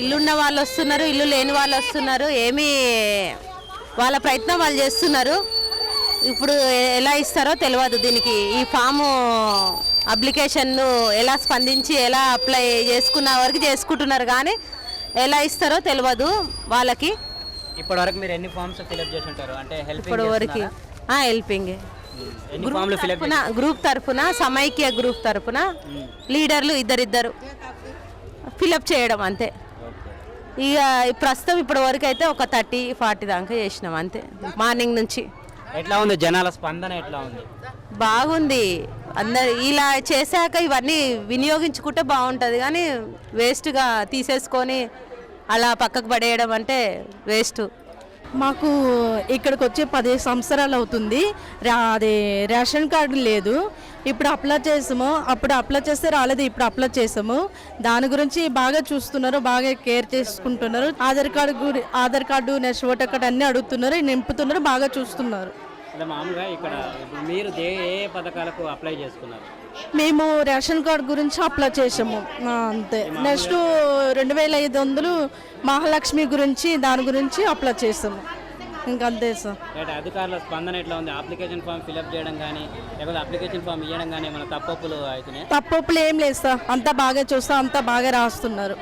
ఇల్లున్న వాళ్ళు వస్తున్నారు ఇల్లు లేని వాళ్ళు వస్తున్నారు ఏమీ వాళ్ళ ప్రయత్నం వాళ్ళు చేస్తున్నారు. ఇప్పుడు ఎలా ఇస్తారో తెలియదు దీనికి. ఈ ఫాము అప్లికేషన్ను ఎలా స్పందించి ఎలా అప్లై చేసుకున్న వరకు చేసుకుంటున్నారు కానీ ఎలా ఇస్తారో తెలియదు వాళ్ళకి. ఇప్పటి వరకు మీరు ఎన్ని ఫామ్స్ ఫిల్అప్ చేసి ఉంటారు అంటే హెల్ప్ ఇప్పుడు వరకు హెల్పింగ్ గ్రూప్ తరపున సమైక్య గ్రూప్ తరపున లీడర్లు ఇద్దరిద్దరు ఫిలప్ చేయడం అంతే. ఇక ప్రస్తుతం ఇప్పటి వరకు అయితే ఒక థర్టీ ఫార్టీ దాకా చేసినాం అంతే. మార్నింగ్ నుంచి. ఎట్లా ఉంది జనాల స్పందన ఎట్లా ఉంది? బాగుంది. అందరు ఇలా చేశాక ఇవన్నీ వినియోగించుకుంటే బాగుంటుంది కానీ వేస్ట్గా తీసేసుకొని అలా పక్కకు పడేయడం అంటే వేస్ట్. మాకు ఇక్కడికి వచ్చే పదిహేను సంవత్సరాలు అవుతుంది. రా అది రేషన్ కార్డు లేదు. ఇప్పుడు అప్లై చేసాము. అప్పుడు అప్లై చేస్తే రాలేదు ఇప్పుడు అప్లై చేసాము. దాని గురించి బాగా చూస్తున్నారు బాగా కేర్ చేసుకుంటున్నారు. Aadhaar card Aadhaar card next voter card అన్నీ అడుగుతున్నారు నింపుతున్నారు బాగా చూస్తున్నారు. అంటే మామూలుగా ఇక్కడ మీరు ఏ ఏ పథకాలకు అప్లై చేసుకున్నారు? మేము రేషన్ కార్డు గురించి అప్లై చేసాము అంతే. నెక్స్ట్ రెండు వేల ఐదు వందలు మహాలక్ష్మి గురించి దాని గురించి అప్లై చేసాము ఇంకంతే సార్. రైట్ అధికారుల స్పందన ఎట్లా ఉంది? అప్లికేషన్ ఫామ్ ఫిల్అప్ చేయడం కానీ లేకపోతే అప్లికేషన్ ఫామ్ ఇవ్వడం కానీ ఏమైనా తప్పప్పులు అవుతున్నాయి తప్పొప్పులు ఏం లేదు సార్. అంతా బాగా చూస్తా అంతా బాగా రాస్తున్నారు.